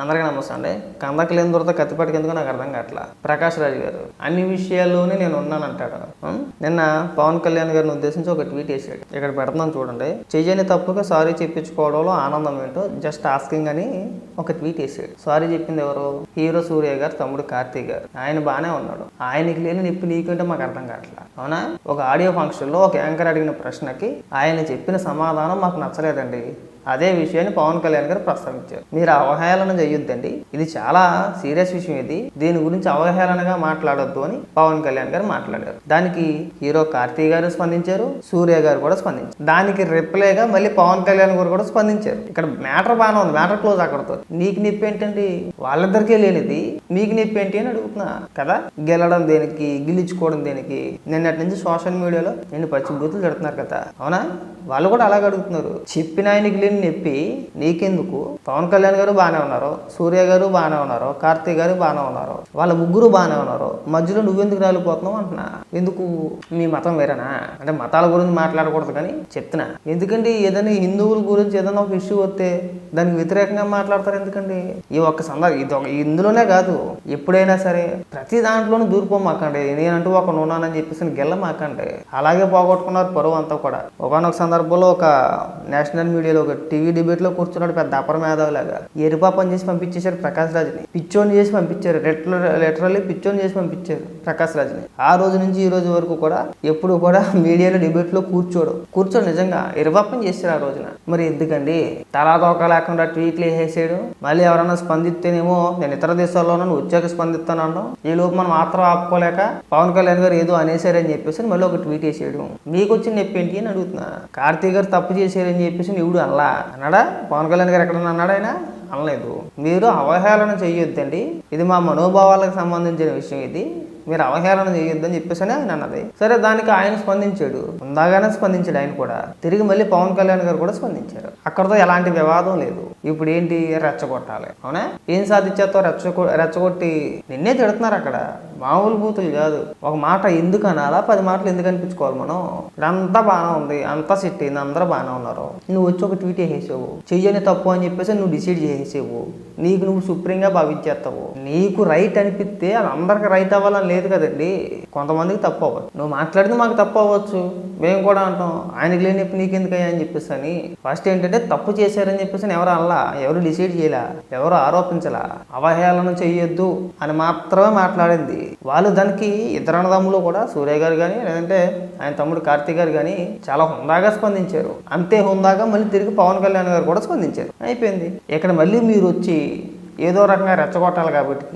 అందరికీ నమస్తే అండి. కందకు లేని దొరత కత్తిపట్టుకు ఎందుకు నాకు అర్థం కావట్లా. ప్రకాష్ రాజు గారు. అన్ని విషయాల్లోనే నేను ఉన్నాను అంటాడు నిన్న పవన్ కళ్యాణ్ గారిని ఉద్దేశించి ఒక ట్వీట్ వేసాడు ఇక్కడ పెడుతున్నాను చూడండి. చెయ్యని తప్పుగా సారీ చెప్పించుకోవడంలో ఆనందం ఏంటో జస్ట్ ఆస్కింగ్ అని ఒక ట్వీట్ వేసాడు సారీ చెప్పింది ఎవరు? హీరో సూర్య గారు తమ్ముడు కార్తీక్ గారు. ఆయన బాగానే ఉన్నాడు. ఆయనకి లేని నొప్పి నీకుంటే మాకు అర్థం కావట్లా. అవునా? ఒక ఆడియో ఫంక్షన్లో ఒక యాంకర్ అడిగిన ప్రశ్నకి ఆయన చెప్పిన సమాధానం మాకు నచ్చలేదండి. అదే విషయాన్ని పవన్ కళ్యాణ్ గారు ప్రస్తావించారు. మీరు అవహేళన చేయొద్దండి ఇది చాలా సీరియస్ విషయం ఇది. దీని గురించి అవహేళనగా మాట్లాడొద్దు అని పవన్ కళ్యాణ్ గారు మాట్లాడారు. దానికి హీరో కార్తీక్ గారు స్పందించారు సూర్య గారు కూడా స్పందించారు. దానికి రిప్లైగా మళ్ళీ పవన్ కళ్యాణ్ గారు కూడా స్పందించారు. ఇక్కడ మ్యాటర్ బాగానే ఉంది. మ్యాటర్ క్లోజ్ అక్కడతో. నీకు నొప్పి ఏంటండి? వాళ్ళిద్దరికీ లేనిది. మీకు నొప్పి ఏంటి అని అడుగుతున్నా కదా? గెలడం దేనికి? గిలిచుకోవడం దేనికి? నిన్నటి నుంచి సోషల్ మీడియాలో నేను పచ్చి బూతులు పెడుతున్నారు కదా? అవునా? వాళ్ళు కూడా అలాగే అడుగుతున్నారు. చెప్పిన ఆయనకి లేని నొప్పి నీకెందుకు? పవన్ కళ్యాణ్ గారు బాగానే ఉన్నారు సూర్య గారు బాగానే ఉన్నారు కార్తీక్ గారు బాగానే ఉన్నారు వాళ్ళ ముగ్గురు బాగానే ఉన్నారు. మధ్యలో నువ్వెందుకు రాలిపోతున్నావు అంటున్నా. ఎందుకు? మీ మతం వేరేనా? అంటే మతాల గురించి మాట్లాడకూడదు కానీ చెప్తున్నా. ఎందుకంటే ఏదైనా హిందువుల గురించి ఏదైనా ఒక ఇష్యూ వస్తే దానికి వ్యతిరేకంగా మాట్లాడతారు ఎందుకండి? ఈ ఒక్క సందర్భం ఇది ఒక ఇందులోనే కాదు. ఎప్పుడైనా సరే ప్రతి దాంట్లోనూ దూరిపోమాకండి నేనంటూ ఒక నూనెని చెప్పేసి గెల్లమాకండి అలాగే పోగొట్టుకున్నారు పరువు అంతా కూడా. ఒకనొక సందర్భంలో ఒక నేషనల్ మీడియాలో ఒక టీవీ డిబేట్లో కూర్చున్నాడు పెద్ద అపర మేధావులాగా ఎరుపాపని చేసి పంపించేశారు ప్రకాష్ రాజుని. పిచ్చోని చేసి పంపించారు. లిటరల్లీ పిచ్చోని చేసి పంపించారు ప్రకాష్ రాజుని. ఆ రోజు నుంచి ఈ రోజు వరకు కూడా ఎప్పుడు కూడా మీడియాలో డిబేట్లో కూర్చోడు. కూర్చోడు నిజంగా. ఎరుపాపని చేశారు ఆ రోజున. మరి ఎందుకండి? తలా తోక లేకుండా ట్వీట్లు వేసేసాడు. మళ్ళీ ఎవరైనా స్పందిస్తేనేమో నేను ఇతర దేశాల్లోనూ ఉద్యోగ వచ్చాక స్పందిస్తాను ఈ లోపు మనం మాత్రం ఆపుకోలేక పవన్ కళ్యాణ్ గారు ఏదో అనేసారని చెప్పేసి మళ్ళీ ఒక ట్వీట్ వేసేయడం మీకు వచ్చిన నొప్పి ఏంటి? అని అడుగుతున్నా. కార్తీక్ గారు తప్పు చేశారని చెప్పేసి ఎవడు అలా అన్నాడా? పవన్ కళ్యాణ్ గారు ఎక్కడన్నా అన్నాడా ఆయన? అనలేదు. మీరు అవహేళన చేయొద్దండి. ఇది మా మనోభావాలకు సంబంధించిన విషయం ఇది. మీరు అవహేళన చేయొద్దని చెప్పేసి ఆయన అన్నది. సరే దానికి ఆయన స్పందించాడు. ఉందాగానే స్పందించాడు ఆయన కూడా. తిరిగి మళ్ళీ పవన్ కళ్యాణ్ గారు కూడా స్పందించారు. అక్కడతో ఎలాంటి వివాదం లేదు. ఇప్పుడు ఏంటి రెచ్చగొట్టాలి. అవునా? ఏం సాధించేతో రెచ్చగొ రెచ్చగొట్టి నిన్నే తిడుతున్నారు అక్కడ. మామూలు బూతులు కాదు. ఒక మాట ఎందుకు అనాలా? పది మాటలు ఎందుకు అనిపించుకోవాలి మనం? అంతా బాగానే ఉంది. అంతా సెట్ అయింది. అందరూ బాగానే ఉన్నారు. నువ్వు వచ్చి ఒక ట్వీట్ వేసేసావు చెయ్యని తప్పు అని చెప్పేసి నువ్వు డిసైడ్ చేసేసావు నీకు నువ్వు సుప్రీంగా భావించేస్తావు. నీకు రైట్ అనిపిస్తే అది అందరికి రైట్ అవ్వాలని లేదు కదండి. కొంతమందికి తప్పు అవ్వచ్చు నువ్వు మాట్లాడితే మాకు తప్పు అవ్వచ్చు. మేము కూడా అంటాం. ఆయనకి లేని నొప్పి నీకెందుకయ్యా అని చెప్పేసి అని. ఫస్ట్ ఏంటంటే తప్పు చేశారని చెప్పేసి ఎవరు అనలా. ఎవరు డిసైడ్ చేయలా. ఎవరు ఆరోపించలా. అవహేళన చెయ్యొద్దు అని మాత్రమే మాట్లాడింది. వాళ్ళు దానికి ఇతర అన్నదమ్ములు కూడా సూర్య గారు కానీ లేదంటే ఆయన తమ్ముడు కార్తీక్ గారు కానీ చాలా హుందాగా స్పందించారు. అంతే హుందాగా మళ్ళీ తిరిగి పవన్ కళ్యాణ్ గారు కూడా స్పందించారు. అయిపోయింది. ఇక్కడ మళ్ళీ మీరు వచ్చి ఏదో రకంగా రెచ్చగొట్టాలి కాబట్టి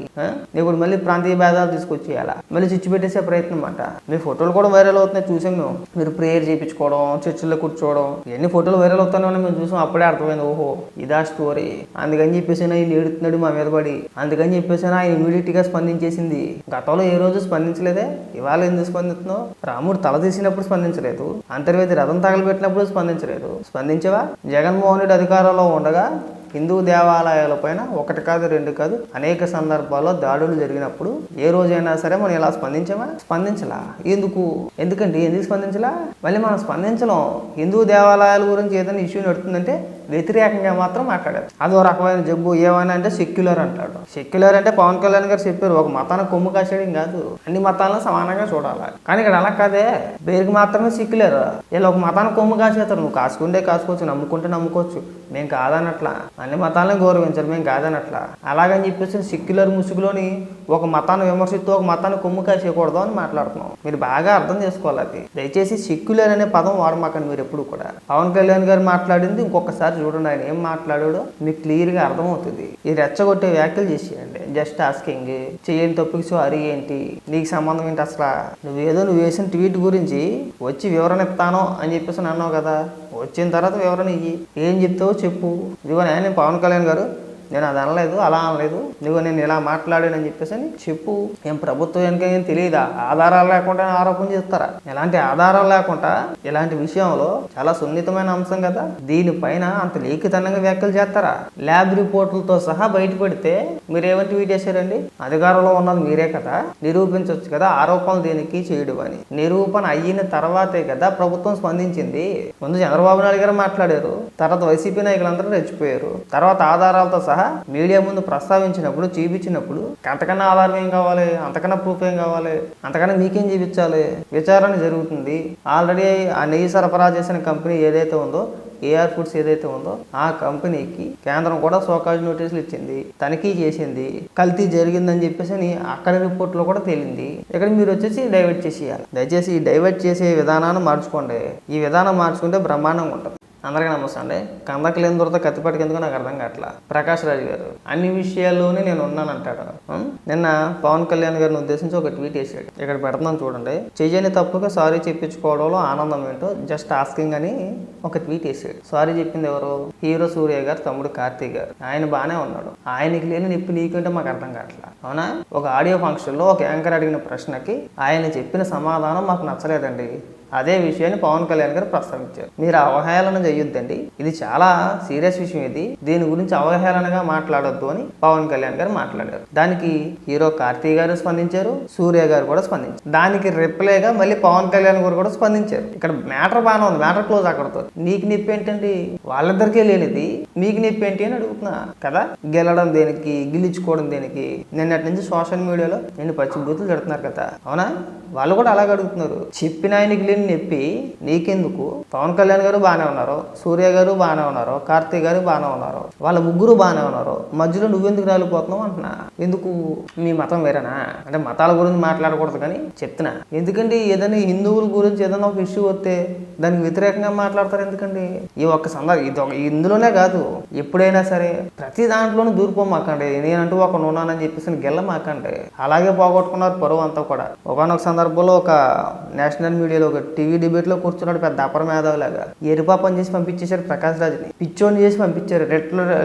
ఇప్పుడు మళ్ళీ ప్రాంతీయ భేదాలు తీసుకొచ్చేయాలా? మళ్ళీ చిచ్చు పెట్టేసే ప్రయత్నం అంట. మీ ఫోటోలు కూడా వైరల్ అవుతున్నాయి చూసాం మేము. మీరు ప్రేయర్ చేయించుకోవడం చర్చిలో కూర్చోవడం ఇవన్నీ ఫోటోలు వైరల్ అవుతానే మేము చూసాం. అప్పుడే అర్థమైంది ఓహో ఇదా స్టోరీ అందుకని చెప్పేసి ఆయన ఏడుతున్నాడు మా మీద పడి. అందుకని చెప్పేసి ఆయన ఇమీడియట్గా స్పందించేసింది. గతంలో ఏ రోజు స్పందించలేదే? ఇవాళ ఎందుకు స్పందిస్తున్నావు? రాముడు తల తీసినప్పుడు స్పందించలేదు. అంతర్వేది రథం తగలబెట్టినప్పుడు స్పందించలేదు. స్పందించవా? జగన్మోహన్ రెడ్డి అధికారంలో ఉండగా హిందూ దేవాలయాలపైన ఒకటి కాదు రెండు కాదు అనేక సందర్భాల్లో దాడులు జరిగినప్పుడు ఏ రోజైనా సరే మనం ఇలా స్పందించామా? స్పందించలా. ఎందుకు? ఎందుకండి? ఎందుకు స్పందించలా? మళ్ళీ మనం స్పందించలేం. హిందూ దేవాలయాల గురించి ఏదైనా ఇష్యూ నడుతుందంటే వ్యతిరేకంగా మాత్రం మాట్లాడారు. అదో రకమైన జబ్బు ఏమైనా అంటే సెక్యులర్ అంటాడు. సెక్యులర్ అంటే పవన్ కళ్యాణ్ గారు చెప్పారు ఒక మతానికి కొమ్ము కాసేయడం కాదు అన్ని మతాలను సమానంగా చూడాలి. కానీ ఇక్కడ అలా కాదే పేరుకి మాత్రమే సెక్యులర్. వీళ్ళు ఒక మతానికి కొమ్ము కాసేస్తారు నువ్వు కాసుకుంటే కాసుకోవచ్చు నమ్ముకుంటే నమ్ముకోవచ్చు. మేము కాదనట్లా. అన్ని మతాలను గౌరవించారు మేము కాదనట్లా. అలాగని చెప్పేసి సెక్యులర్ ముసుగులోని ఒక మతాన్ని విమర్శిస్తూ ఒక మతాన్ని కొమ్ము కాసేయకూడదు అని మాట్లాడుతున్నాం. మీరు బాగా అర్థం చేసుకోవాలి అది. దయచేసి సెక్యులర్ అనే పదం వాడమాకండి మీరు ఎప్పుడు కూడా. పవన్ కళ్యాణ్ గారు మాట్లాడింది ఇంకొకసారి చూడండి ఆయన ఏం మాట్లాడాడో? మీకు క్లియర్గా అర్థమవుతుంది. ఈ రెచ్చగొట్టే వ్యాఖ్యలు చేసేయండి. Just asking. చేయని టాపిక్స్ అరి ఏంటి? నీకు సంబంధం ఏంటి అసలు? నువ్వేదో నువ్వు వేసిన ట్వీట్ గురించి వచ్చి వివరణ ఇస్తాను అని చెప్పేసి అన్నావు కదా. వచ్చిన తర్వాత వివరణ ఇయ్యి. ఏం చెప్తావో చెప్పు. ఇదిగో నేను పవన్ కళ్యాణ్ గారు నేను అది అనలేదు అలా అనలేదు. నువ్వు నేను ఇలా మాట్లాడానని చెప్పేసి అని చెప్పు. ఏం ప్రభుత్వానికి ఏం తెలియదా? ఆధారాలు లేకుండా ఆరోపణ చేస్తారా? ఎలాంటి ఆధారాలు లేకుండా ఇలాంటి విషయంలో చాలా సున్నితమైన అంశం కదా. దీనిపైన అంత లేఖితనంగా వ్యాఖ్యలు చేస్తారా? ల్యాబ్ రిపోర్టులతో సహా బయటపడితే మీరు ఏమని ట్వీట్ చేశారండి? అధికారంలో ఉన్నది మీరే కదా. నిరూపించవచ్చు కదా ఆరోపణలు దేనికి చేయడం అని. నిరూపణ అయిన తర్వాతే కదా ప్రభుత్వం స్పందించింది. ముందు చంద్రబాబు నాయుడు గారు మాట్లాడారు. తర్వాత వైసీపీ నాయకులందరూ రెచ్చిపోయారు. తర్వాత ఆధారాలతో సహా మీడియా ముందు ప్రస్తావించినప్పుడు చూపించినప్పుడు అంతకన్నా ఆధారం ఏం కావాలి అంతకన్నా ప్రూఫ్ ఏం కావాలి అంతకన్నా మీకేం చూపించాలి? విచారణ జరుగుతుంది. ఆల్రెడీ ఆ నెయ్యి సరఫరా చేసిన కంపెనీ ఏదైతే ఉందో ఏఆర్ ఫుడ్స్ ఏదైతే ఉందో ఆ కంపెనీకి కేంద్రం కూడా సోకాజ్ నోటీసులు ఇచ్చింది తనిఖీ చేసింది కల్తీ జరిగిందని చెప్పేసి అని అక్కడ రిపోర్ట్లో కూడా తేలింది. ఇక్కడ మీరు వచ్చేసి డైవర్ట్ చేసేయాలి. దయచేసి ఈ డైవర్ట్ చేసే విధానాన్ని మార్చుకోండి. ఈ విధానం మార్చుకుంటే బ్రహ్మాండంగా ఉంటుంది. అందరికీ నమస్తే అండి. కందకు లేని దొరత కత్తిపట్టుకు ఎందుకు నాకు అర్థం కావట్లా. ప్రకాష్ రాజు గారు అన్ని విషయాల్లోనే నేను ఉన్నానంటాడు నిన్న పవన్ కళ్యాణ్ గారిని ఉద్దేశించి ఒక ట్వీట్ వేసాడు ఇక్కడ పెడుతున్నాను చూడండి. చెయ్యని తప్పుగా సారీ చెప్పించుకోవడంలో ఆనందం ఏంటో జస్ట్ ఆస్కింగ్ అని ఒక ట్వీట్ వేసాడు సారీ చెప్పింది ఎవరు? హీరో సూర్య గారు తమ్ముడు కార్తీక్ గారు. ఆయన బాగానే ఉన్నాడు. ఆయనకి లేని నొప్పి నీకుంటే మాకు అర్థం కావట్లా. అవునా? ఒక ఆడియో ఫంక్షన్లో ఒక యాంకర్ అడిగిన ప్రశ్నకి ఆయన చెప్పిన సమాధానం మాకు నచ్చలేదండి. అదే విషయాన్ని పవన్ కళ్యాణ్ గారు ప్రస్తావించారు. మీరు అవహేళన చేయొద్దండి. ఇది చాలా సీరియస్ విషయం ఇది. దీని గురించి అవహేళనగా మాట్లాడొద్దు అని పవన్ కళ్యాణ్ గారు మాట్లాడారు. దానికి హీరో కార్తీ గారు స్పందించారు సూర్య గారు కూడా స్పందించారు. దానికి రిప్లైగా మళ్ళీ పవన్ కళ్యాణ్ గారు కూడా స్పందించారు. ఇక్కడ మ్యాటర్ బాగానే ఉంది. మ్యాటర్ క్లోజ్ అక్కడతో. నీకు నొప్పి ఏంటండి? వాళ్ళిద్దరికీ లేనిది. మీకు నొప్పి ఏంటి అని అడుగుతున్నా కదా? గెలడం దేనికి? గిల్లించుకోవడం దేనికి? నిన్నటి నుంచి సోషల్ మీడియాలో నేను పచ్చి బూతులు పెడుతున్నారు కదా. అవునా? వాళ్ళు కూడా అలాగే అడుగుతున్నారు. చెప్పిన ఆయనకి లేని నొప్పి నీకెందుకు? పవన్ కళ్యాణ్ గారు బాగానే ఉన్నారు సూర్య గారు బాగానే ఉన్నారు కార్తీక్ గారు బాగానే ఉన్నారు వాళ్ళ ముగ్గురు బాగానే ఉన్నారు. మధ్యలో నువ్వెందుకు రాలిపోతున్నావు అంటున్నా. ఎందుకు? మీ మతం వేరేనా? అంటే మతాల గురించి మాట్లాడకూడదు కానీ చెప్తున్నా. ఎందుకంటే ఏదైనా హిందువుల గురించి ఏదైనా ఒక ఇష్యూ వస్తే దానికి వ్యతిరేకంగా మాట్లాడతారు ఎందుకండి? ఈ ఒక్క సందర్భం ఇది ఒక ఇందులోనే కాదు. ఎప్పుడైనా సరే ప్రతి దాంట్లోనూ దూరిపోమాకండి నేనంటూ ఒక నూనెని చెప్పేసి గెల్లమాకండి అలాగే పోగొట్టుకున్నారు పరువు అంతా కూడా. ఒకనొక సందర్భంలో ఒక నేషనల్ మీడియాలో ఒక టీవీ డిబేట్లో కూర్చున్నాడు పెద్ద అపర మేధావులాగా ఎరుపాపని చేసి పంపించేశారు ప్రకాష్ రాజుని. పిచ్చోని చేసి పంపించారు.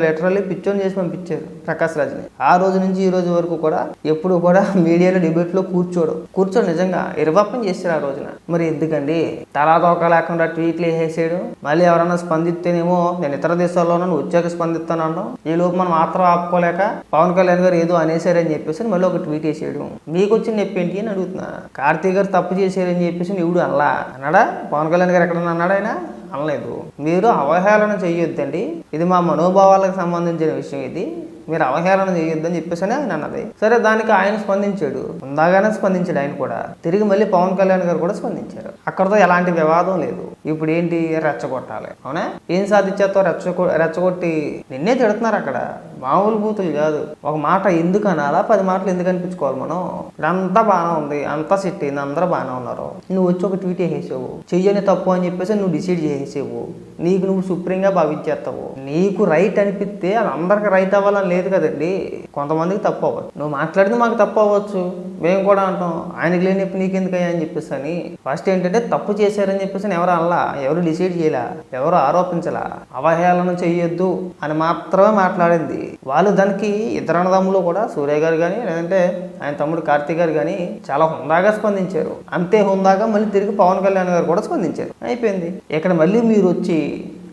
లిటరల్లీ పిచ్చోని చేసి పంపించారు ప్రకాష్ రాజుని. ఆ రోజు నుంచి ఈ రోజు వరకు కూడా ఎప్పుడు కూడా మీడియాలో డిబేట్లో కూర్చోడు. కూర్చోడు నిజంగా. ఎరుపాపని చేశారు ఆ రోజున. మరి ఎందుకండి? తలా తోక లేకుండా ట్వీట్లు వేసేసాడు. మళ్ళీ ఎవరైనా స్పందిస్తేనేమో నేను ఇతర దేశాల్లోనూ ఉద్యోగ వచ్చాక స్పందిస్తాను ఈ లోపు మనం మాత్రం ఆపుకోలేక పవన్ కళ్యాణ్ గారు ఏదో అనేసారని చెప్పేసి మళ్ళీ ఒక ట్వీట్ వేసేయడం మీకు వచ్చిన నొప్పి ఏంటి అని అడుగుతున్నా. కార్తీక్ గారు తప్పు చేశారని చెప్పేసి ఎవడు అలా అన్నాడా? పవన్ కళ్యాణ్ గారు ఎక్కడన్నా అన్నాడా ఆయన? అనలేదు. మీరు అవహేళన చేయొద్దండి. ఇది మా మనోభావాలకు సంబంధించిన విషయం ఇది. మీరు అవహేళన చేయొద్దని చెప్పేసి ఆయన అన్నది. సరే దానికి ఆయన స్పందించాడు. ఉందాగానే స్పందించాడు ఆయన కూడా. తిరిగి మళ్ళీ పవన్ కళ్యాణ్ గారు కూడా స్పందించారు. అక్కడతో ఎలాంటి వివాదం లేదు. ఇప్పుడు ఏంటి రెచ్చగొట్టాలి? అవునా? ఏం సాధించేస్తావు రెచ్చగొ రెచ్చగొట్టి నిన్నే తిడుతున్నారు అక్కడ. మామూలు బూతులు కాదు. ఒక మాట ఎందుకు అనాలా? పది మాటలు ఎందుకు అనిపించుకోవాలి మనం? అంతా బాగానే ఉంది. అంతా సెట్ అయింది. అందరూ బాగానే ఉన్నారు. నువ్వు వచ్చి ఒక ట్వీట్ వేసేసావు చెయ్యని తప్పు అని చెప్పేసి నువ్వు డిసైడ్ చేసేసావు. నీకు నువ్వు సుప్రీంగా భావించేస్తావు నీకు రైట్ అనిపిస్తే అది అందరికి రైట్ అవ్వాలని లేదు కదండి. కొంతమందికి తప్పు అవ్వచ్చు నువ్వు మాట్లాడితే మాకు తప్పు అవ్వచ్చు. మేము కూడా అంటాం. ఆయనకి లేని నొప్పి నీకెందుకయ్యా అని చెప్పేసి అని. ఫస్ట్ ఏంటంటే తప్పు చేశారని చెప్పేసి ఎవరు ఎవరు అనలా ఎవరు డిసైడ్ చేయలా ఎవరు ఆరోపించలా అవహేళన చేయొద్దు అని మాత్రమే మాట్లాడింది. వాళ్ళు దానికి ఇతర అన్నదమ్ములు కూడా సూర్య గారు కానీ లేదంటే ఆయన తమ్ముడు కార్తీక్ గారు కానీ చాలా హుందాగా స్పందించారు. అంతే హుందాగా మళ్ళీ తిరిగి పవన్ కళ్యాణ్ గారు కూడా స్పందించారు. అయిపోయింది. ఇక్కడ మళ్ళీ మీరు వచ్చి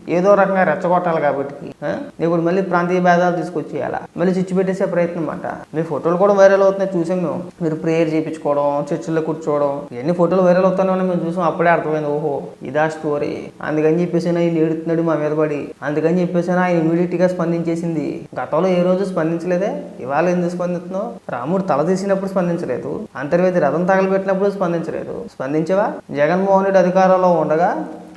ఏదో రకంగా రెచ్చగొట్టాలి కాబట్టి ఇప్పుడు మళ్ళీ ప్రాంతీయ భేదాలు తీసుకొచ్చేయాలా? మళ్ళీ చిచ్చు పెట్టేసే ప్రయత్నం అంట. మీ ఫోటోలు కూడా వైరల్ అవుతున్నాయి చూసాం మేము. మీరు ప్రేయర్ చేయించుకోవడం చర్చిల్లో కూర్చోవడం ఇవన్నీ ఫోటోలు వైరల్ అవుతానే మేము చూసాం. అప్పుడే అర్థమైంది ఓహో ఇదా స్టోరీ. అందుకని చెప్పేసి ఆయన ఏడుతున్నాడు మా మీద పడి. అందుకని చెప్పేసి ఆయన ఇమీడియట్గా స్పందించేసింది. గతంలో ఏ రోజు స్పందించలేదే. ఇవాళ ఎందుకు స్పందిస్తున్నావు? రాముడు తల తీసినప్పుడు స్పందించలేదు. అంతర్వేది రథం తగలబెట్టినప్పుడు స్పందించలేదు. స్పందించవా? జగన్మోహన్ రెడ్డి అధికారంలో ఉండగా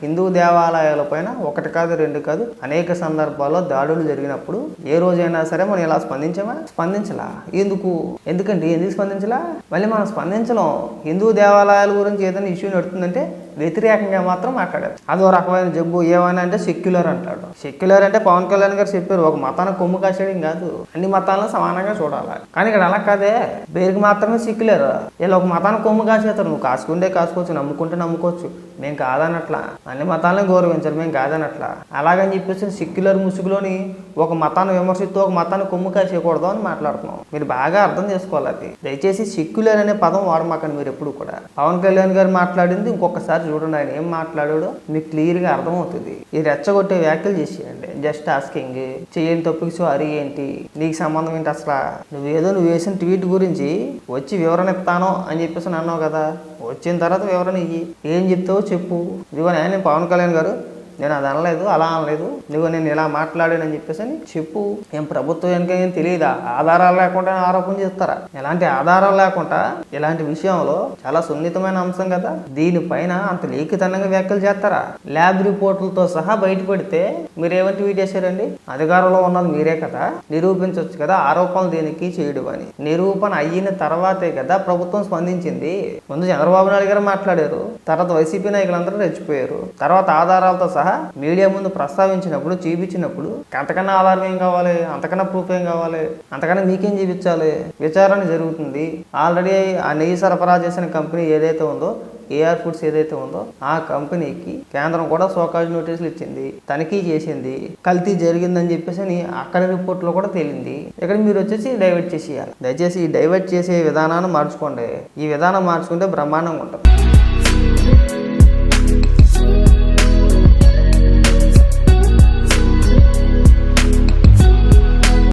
హిందూ దేవాలయాల పైన ఒకటి కాదు రెండు కాదు అనేక సందర్భాల్లో దాడులు జరిగినప్పుడు ఏ రోజైనా సరే మనం ఇలా స్పందించామా? స్పందించలా. ఎందుకు? ఎందుకండి? ఎందుకు స్పందించలా? మళ్ళీ మనం స్పందించలేం. హిందూ దేవాలయాల గురించి ఏదైనా ఇష్యూ నడుతుందంటే వ్యతిరేకంగా మాత్రం మాట్లాడారు అదో రకమైన జబ్బు ఏమైనా అంటే సెక్యులర్ అంటాడు. సెక్యులర్ అంటే పవన్ కళ్యాణ్ గారు చెప్పారు ఒక మతానికి కొమ్ము కాసేయడం కాదు. అన్ని మతాలను సమానంగా చూడాలి. కానీ ఇక్కడ అలా కాదే. పేరుకి మాత్రమే సెక్యులర్ వీళ్ళు ఒక మతానికి కొమ్ము కాసేస్తారు. నువ్వు కాసుకుంటే కాసుకోవచ్చు నమ్ముకుంటే నమ్ముకోవచ్చు. మేము కాదనట్లా. అన్ని మతాలను గౌరవించారు మేము కాదనట్లా. అలాగని చెప్పేసి సెక్యులర్ ముసుగులోని ఒక మతాన్ని విమర్శిస్తూ ఒక మతాన్ని కొమ్ము కాసేయకూడదు అని మాట్లాడుతున్నాం. మీరు బాగా అర్థం చేసుకోవాలి అది. దయచేసి సెక్యులర్ అనే పదం వాడమాకండి మీరు ఎప్పుడు కూడా. పవన్ కళ్యాణ్ గారు మాట్లాడింది ఇంకొకసారి చూడండి ఆయన ఏం మాట్లాడాడో మీకు క్లియర్గా అర్థమవుతుంది. ఈ రెచ్చగొట్టే వ్యాఖ్యలు చేసేయండి. Just asking. చేయని తప్పుకి సారీ ఏంటి? నీకు సంబంధం ఏంటి అసలు? నువ్వేదో నువ్వు వేసిన ట్వీట్ గురించి వచ్చి వివరణ ఇస్తాను అని చెప్పేసి అన్నావు కదా. వచ్చిన తర్వాత వివరణ ఇవి ఏం చెప్తావో చెప్పు. ఇదిగో నేను పవన్ కళ్యాణ్ గారు నేను అది అనలేదు అలా అనలేదు. నువ్వు నేను ఇలా మాట్లాడానని చెప్పేసి అని చెప్పు. ఏం ప్రభుత్వానికి ఏం తెలియదా? ఆధారాలు లేకుండా ఆరోపణ చేస్తారా? ఎలాంటి ఆధారాలు లేకుండా ఇలాంటి విషయంలో చాలా సున్నితమైన అంశం కదా. దీనిపైన అంత లేఖితనంగా వ్యాఖ్యలు చేస్తారా? ల్యాబ్ రిపోర్టులతో సహా బయటపడితే మీరు ఏమని ట్వీట్ చేశారండి? అధికారంలో ఉన్నది మీరే కదా. నిరూపించవచ్చు కదా ఆరోపణలు దేనికి చేయడం అని. నిరూపణ అయిన తర్వాతే కదా ప్రభుత్వం స్పందించింది. ముందు చంద్రబాబు నాయుడు గారు మాట్లాడారు. తర్వాత వైసీపీ నాయకులందరూ రెచ్చిపోయారు. తర్వాత ఆధారాలతో సహా సహా మీడియా ముందు ప్రస్తావించినప్పుడు చూపించినప్పుడు అంతకన్నా ఆధారం ఏం కావాలి? అంతకన్నా ప్రూఫ్ ఏం కావాలి? అంతకన్నా మీకేం చూపించాలి? విచారణ జరుగుతుంది. ఆల్రెడీ ఆ నెయ్యి సరఫరా చేసిన కంపెనీ ఏదైతే ఉందో ఏఆర్ ఫుడ్స్ ఏదైతే ఉందో ఆ కంపెనీకి కేంద్రం కూడా సోకాజ్ నోటీసులు ఇచ్చింది. తనిఖీ చేసింది. కల్తీ జరిగిందని చెప్పేసి అని అక్కడ రిపోర్ట్లో కూడా తేలింది. ఇక్కడ మీరు వచ్చేసి డైవర్ట్ చేసేయాలి. దయచేసి ఈ డైవర్ట్ చేసే విధానాన్ని మార్చుకోండి. ఈ విధానం మార్చుకుంటే బ్రహ్మాండంగా ఉంటుంది.